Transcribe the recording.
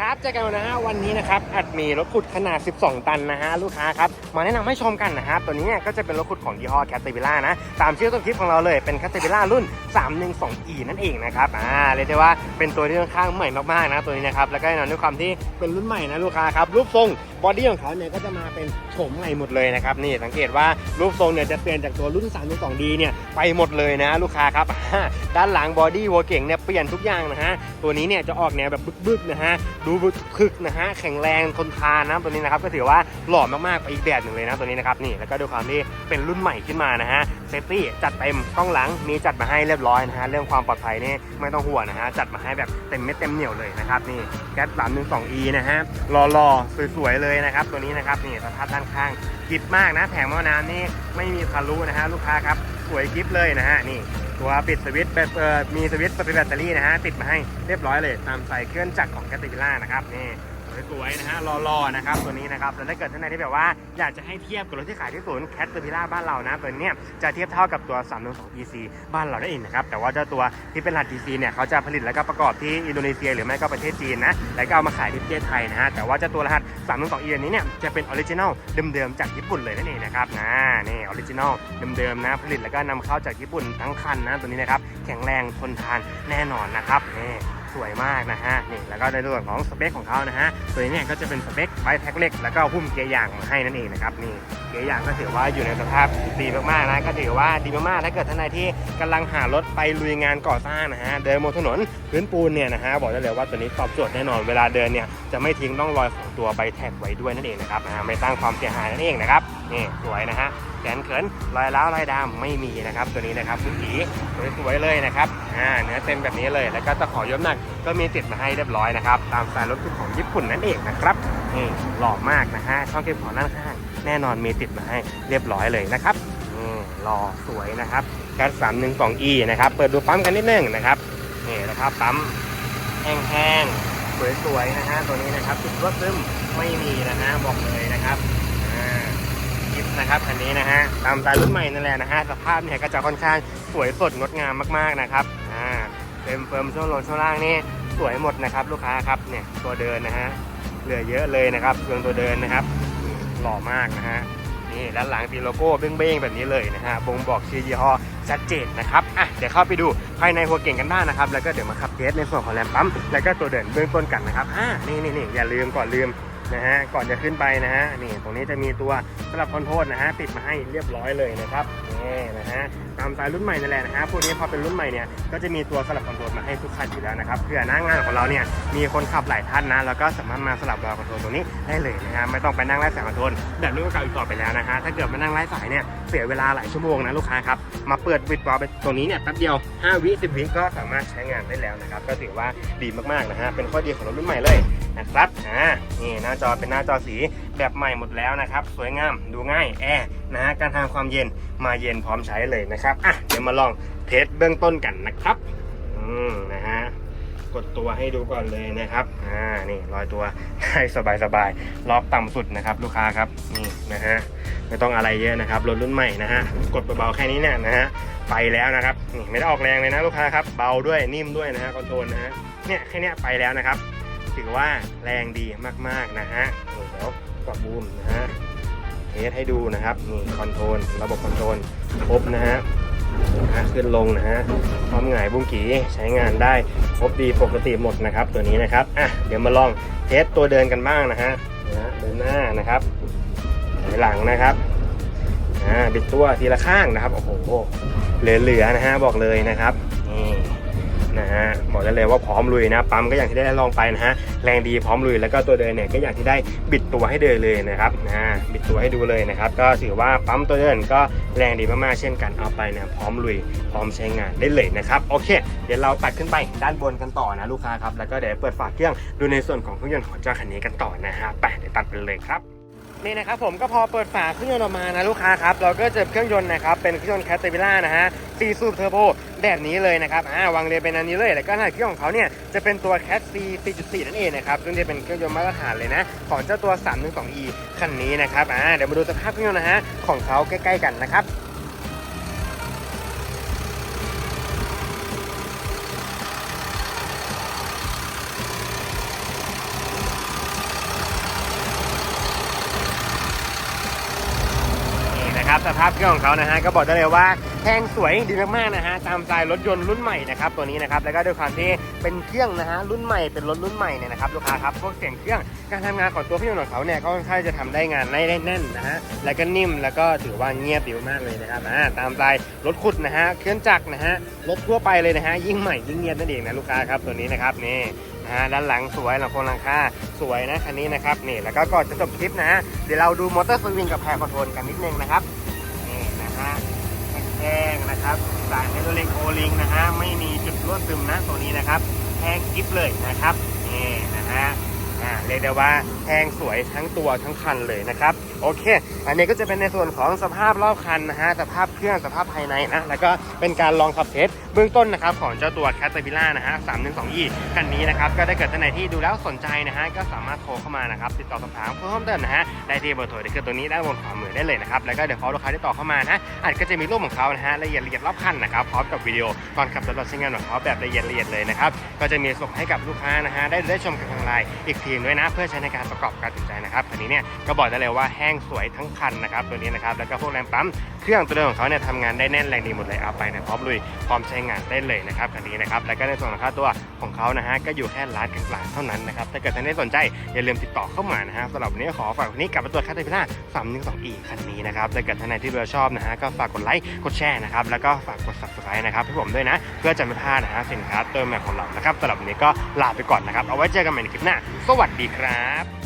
ครับเจอกันนะฮะวันนี้นะครับอัดมีรถขุดขนาด 12 ตันนะฮะลูกค้าครับมาแนะนำให้ชมกันนะครับตัวนี้เนี่ยก็จะเป็นรถขุดของยี่ห้อแคตติวิล่านะตามชื่อต้นคลิปของเราเลยเป็นแคตติวิล่ารุ่น 312e นั่นเองนะครับอ่าเรียกได้ว่าเป็นตัวที่ค่อนข้างใหม่มากๆนะตัวนี้นะครับแล้วก็แน่นอนด้วยความที่เป็นรุ่นใหม่นะลูกค้าครับรูปทรงบอดี้ของเขาเนี่ยก็จะมาเป็นโฉมใหม่หมดเลยนะครับนี่สังเกตว่ารูปทรงเนี่ยจะเปลี่ยนจากตัวรุ่น 312d เนี่ยไปหมดเลยนะลูกค้าครับด้านหลังบอดี้วัวเก่งเนี่ยเปลี่ยนทุกอย่างนะฮะตัวนี้เนี่ยจะออกแนวแบบบึกๆนะฮะดูคึกนะฮะแข็งแรงทนทานนะตัวนี้นะครับก็ถือว่าหล่อมากๆไปอีกแบบหนึ่งเลยนะตัวนี้นะครับนี่แล้วก็ด้วยความที่เป็นรุ่นใหม่ขึ้นมานะฮะเซฟตี้จัดเต็มกล้องหลังมีจัดมาให้เรียบร้อยนะฮะเรื่องความปลอดภัยนี่ไม่ต้องห่วงนะฮะจัดมาให้แบบเต็มเม็ดเต็มเหนียวเลยนะครับนี่แก๊ส 312e นะฮะหล่อๆสวยๆเลยนะครับตัวนี้นะครับนี่สภาพด้านข้างกิบมากนะแผงหม้อน้ำนี่ไม่มีทะลุนะฮะลูกค้าครับสวยกิฟเลยนะฮะนี่ตัวปิดสวิตช์แบบเออมีสวิตช์ป็นแบตเตอรี่นะฮะติดมาให้เรียบร้อยเลย ตามใส่เครื่องจักรของแคตติล่านะครับนี่ สวยๆนะฮะรอๆนะครับตัวนี้นะครับแล้วถ้าเกิดท่านใดที่แบบว่าอยากจะให้เทียบกับรถที่ขายที่ศูนย์แคทตติล่าบ้านเรานะตัวนี้จะเทียบเท่ากับตัว 312 EC บ้านเราได้เองนะครับแต่ว่าเจ้าตัวที่เป็นรหัส EC เนี่ยเขาจะผลิตแล้วก็ประกอบที่อินโดนีเซีย หรือไม่ก็ประเทศจีนนะแล้วก็เอามาขายที่ประเทศไทยนะฮะแต่ว่าเจ้าตัวรหัส 312 E อันนี้เนี่ยจะเป็นออริจินัลเดิมๆจากญี่ปุ่นเลยนั่นเองนะครับนะนี่ออริจินัลเดิมๆนะผลิตแล้วก็นำเข้าจากญี่ปุ่นทั้งคันนะตัวนี้นะครับแข็งแรงทนทานแน่นอนนะครับนี่ สวยมากนะฮะนี่แล้วก็ในส่วนของสเปคของเขานะฮะตัวนี้เนี่ยก็จะเป็นสเปคไบแพ็คเล็กแล้วก็หุ้มเกียร์ยางมาให้นั่นเองนะครับนี่เกียร์ยางก็ถือว่าอยู่ในสภาพดีมากๆนะก็ถือว่าดีมากๆถ้าเกิดท่านใดที่กำลังหารถไปลุยงานก่อสร้างนะฮะเดินบนถนนพื้นปูนเนี่ยนะฮะบอกได้เลยว่าตัวนี้ตอบโจทย์แน่นอนเวลาเดินเนี่ยจะไม่ทิ้งร่องรอยของตัวใบแท็กไว้ด้วยนั่นเองนะครับไม่สร้างความเสียหายนั่นเองนะครับ นี่สวยนะฮะแขนเขินรอยร้าวรอยดำไม่มีนะครับตัวนี้นะครับพื้นผีสวยๆเลยนะครับอ่าเนื้อเต็มแบบนี้เลย แล้วก็ตะขอยกหนักก็มีติดมาให้เรียบร้อยนะครับตามสไตล์รถของญี่ปุ่นนั่นเองนะครับนี่หล่อมากนะฮะช่องเก็บของด้านข้างแน่นอนมีติดมาให้เรียบร้อยเลยนะครับนี่หล่อสวยนะครับแก๊สสามหนึ่งสอง E นะครับเปิดดูปั๊มกันนิดนึงนะครับนี่นะครับปั๊มแห้งๆสวยๆนะฮะตัวนี้นะครับจุดรถซึมไม่มีนะฮะบอกเลยนะครับ นะครับคันนี้นะฮะตามสไตล์รุ่นใหม่นั่นแหละนะฮะสภาพเนี่ยก็จะค่อนข้างสวยสดงดงามมากๆนะครับอ่าเต็มเฟิร์มช่วงลงช่วงล่างนี่สวยหมดนะครับ ลูกค้าครับเนี่ยตัวเดินนะฮะเหลือเยอะเลยนะครับเครื่องตัวเดินนะครับหล่อมากนะฮะนี่ด้านหลังตีโลโก้เบ้งๆแบบนี้เลยนะฮะบ่งบอกชื่อยี่ห้อชัดเจนนะครับอะเดี๋ยวเข้าไปดูภายในหัวเก่งกันบ้างนะครับ แล้วก็เดี๋ยวมาขับเทสในส่วนของแรมปั๊มแล้วก็ตัวเดินเบื้องต้นกันนะครับอ่านี่นี่นี่อย่าลืมก่อนลืม นะฮะก่อนจะขึ้นไปนะฮะนี่ตรงนี้จะมีตัวสำหรับคอนโทรลนะฮะติดมาให้เรียบร้อยเลยนะครับนี่นะฮะตามสายรุ่นใหม่นั่นแหละนะฮะพวกนี้พอเป็นรุ่นใหม่เนี่ยก็จะมีตัวสลับคอนโทรลมาให้ทุกคันอยู่แล้วนะครับเพื่อหน้างานของเราเนี่ยมีคนขับหลายท่านนะแล้วก็สามารถมาสลับรอคอนโทรลตรงนี้ได้เลยนะฮะไม่ต้องไปนั่งไล่สายคอนโทรลแบบรุ่นเก่าอีกต่อไปแล้วนะฮะถ้าเกิดมานั่งไล่สายเนี่ยเสียเวลาหลายชั่วโมงนะลูกค้าครับมาเปิดวิดวอลไปตรงนี้เนี่ยแป๊บเดียว5วิ10วิก็สามารถใช้งานได้แล้วนะครับก็ถือว่าดีมากๆนะฮะเป็นข้อดีของรถรุ่นใหม่เลย นะครับอ่านี่หน้าจอเป็นหน้าจอสีแบบใหม่หมดแล้วนะครับ สวยงามดูง่ายแอร์นะฮะการทำความเย็นมาเย็นพร้อมใช้เลยนะครับอะเดี๋ยวมาลองเทสเบื้องต้นกันนะครับอืมนะฮะกดตัวให้ดูก่อนเลยนะครับอ่านี่ลอยตัวได้สบายๆรอบต่ำสุดนะครับลูกค้าครับนี่นะฮะไม่ต้องอะไรเยอะนะครับรถรุ่นใหม่นะฮะกดเบาๆแค่นี้เนี่ยนะฮะไปแล้วนะครับนี่ไม่ได้ออกแรงเลยนะลูกค้าครับเบาด้วยนิ่มด้วยนะฮะคอนโทรลนะฮะเนี่ยแค่เนี้ยไปแล้วนะครับ ถือว่าแรงดีมากๆนะฮะนี่เดี๋ยวกดบูมนะฮะเทสให้ดูนะครับนี่คอนโทรลระบบคอนโทรลครบนะฮะนะขึ้นลงนะฮะพร้อมหงายบุ้งกีใช้งานได้ครบดีปกติหมดนะครับ ตัวนี้นะครับอะเดี๋ยวมาลองเทสตัวเดินกันบ้างนะฮะนะเดินหน้านะครับหลังนะครับอ่าบิดตัวทีละข้างนะครับโอ้โหเหลือๆนะฮะบอกเลยนะครับนี่ ได้เลยว่าพร้อมลุยนะปั๊มก็อย่างที่ได้ลองไปนะฮะแรงดีพร้อมลุยแล้วก็ตัวเดินเนี่ยก็อย่างที่ได้บิดตัวให้เดินเลยนะครับนะบิดตัวให้ดูเลยนะครับก็ถือว่าปั๊มตัวเดินก็แรงดีมากๆเช่นกันเอาไปเนี่ยพร้อมลุยพร้อมใช้งานได้เลยนะครับโอเค เดี๋ยวเราตัดขึ้นไปด้านบนกันต่อนะลูกค้าครับแล้วก็เดี๋ยวเปิดฝาเครื่องดูในส่วนของเครื่องยนต์ของเจ้าคันนี้กันต่อนะฮะไปเดี๋ยวตัดไปเลยครับ นี่นะครับผมก็พอเปิดฝาเครื่องยนต์ออกมานะลูกค้าครับเราก็เจอเครื่องยนต์นะครับเป็นเครื่องยนต์แคตติวิล่านะฮะซีซูเทอร์โบแบบนี้เลยนะครับอ่าวางเรียงเป็นอันนี้เลยแล้วก็หน้าเครื่องของเขาเนี่ยจะเป็นตัวแคสซี4.4 นั่นเองนะครับซึ่งจะเป็นเครื่องยนต์มาตรฐานเลยนะของเจ้าตัว 312e คันนี้นะครับอ่าเดี๋ยวมาดูสภาพเครื่องยนต์นะฮะของเขาใกล้ ๆ กันนะครับ น นะครับสภาพเครื่องของเขานะฮะก็บอกได้เลยว่าแพงสวยดีมากๆนะฮะตามสไตล์รถยนต์รุ่นใหม่นะครับตัวนี้นะครับแล้วก็ด้วยความที่เป็นเครื่องนะฮะรุ่นใหม่เป็นรถรุ่นใหม่เนี่ยนะครับลูกค้าครับพวกเสียงเครื่องการทำงานของตัวเครื่องของเขาเนี่ยก็ค่อนข้างจะทำได้งานได้แน่นนะฮะแล้วก็นิ่มแล้วก็ถือว่าเงียบดีมากเลยนะครับอ่าตามสไตล์รถขุดนะฮะเครื่องจักรนะฮะรถทั่วไปเลยนะฮะยิ่งใหม่ยิ่งเงียบนั่นเองนะลูกค้าครับตัวนี้นะครับนี่นะฮะด้านหลังสวยหลังโครงหลังคาสวยนะคันนี้นะครับนี่แล้วก็ก่อนจะจบคลิปนะฮะเดี๋ยวเราดูมอเตอร์สวิงกับแพร์คอนโทรลกันนิดนึงนะครับ ห้งนะครับสายไฮโดรเลิกโอลิงนะฮะไม่มีจุดรั่วซึมนะตัวนี้นะครับ แห้งกริบเลยนะครับนี่นะฮะ อ่าเรียกได้ว่าแห้งสวยทั้งตัวทั้งคันเลยนะครับ โอเค อันนี้ก็จะเป็นในส่วนของสภาพรอบคันนะฮะสภาพเครื่องสภาพภายในนะแล้วก็เป็นการลองขับเทสเบื้องต้นนะครับของเจ้าตัว c a t e r p i l l a r นะฮะ312 e คันนี้นะครับก็ได้เกิดท่านไหนที่ดูแล้วสนใจนะฮะก็สามารถโทรเข้ามานะครับติดต่อสอบถามเพิ่มเติมนะฮะได้ที่เบอร์โทรที่คือตัวนี้ด้านบนขวามือได้เลยนะครับแล้วก็เดี๋ยวพอลูกค้าที่ต่อเข้ามานะอาจก็จะมีรูปของเขานะฮะละเอียดละเอียดรอบคันนะครับพร้อมกับวิดีโอก่อนขับรถใช้งานของเขาแบบละเอียดละเอียดเลยนะครับก็จะมีส่งให้กับลูกค้านะฮะได้ได้ชมกันทางไลน์อีกทีด้วยนะ เพื่อใช้ในการประกอบการตัดสินใจนะครับคันนี้เนี่ยก็บอกได้เลยว่าแห้งสวยทั้งคันนะครับตัวนี้นะครับแล้วก็พวกแรมปั๊มเครื่องตัวเดิมของเขาเนี่ยทำงานได้แน่นแรงดีหมดเลยเอาไปเนี่ยพร้อมลุยพร้อมใช้งานได้เลยนะครับคันนี้นะครับแล้วก็ในส่วนของค่าตัวของเขานะฮะก็อยู่แค่ล้านกลางๆเท่านั้นนะครับถ้าเกิดท่านได้สนใจอย่าลืมติดต่อเข้ามานะฮะสำหรับวันนี้ขอฝากวันนี้กลับมาตัวคัตเตอร์พิล่าสามหนึ่งสองอีคันนี้นะครับถ้าเกิดท่านไหนที่ดูชอบนะฮะก็ฝากกดไลค์กดแชร์นะครับแล้วก็ฝากกด subscribe นะครับให้ผมด้วยนะ เพื่อจะไม่พลาดนะฮะสินค้าตัวใหม่ของเรานะครับสำหรับวันนี้ก็ลาไปก่อนนะครับเอาไว้เจอกันใหม่ในคลิปหน้าสวัสดีครับ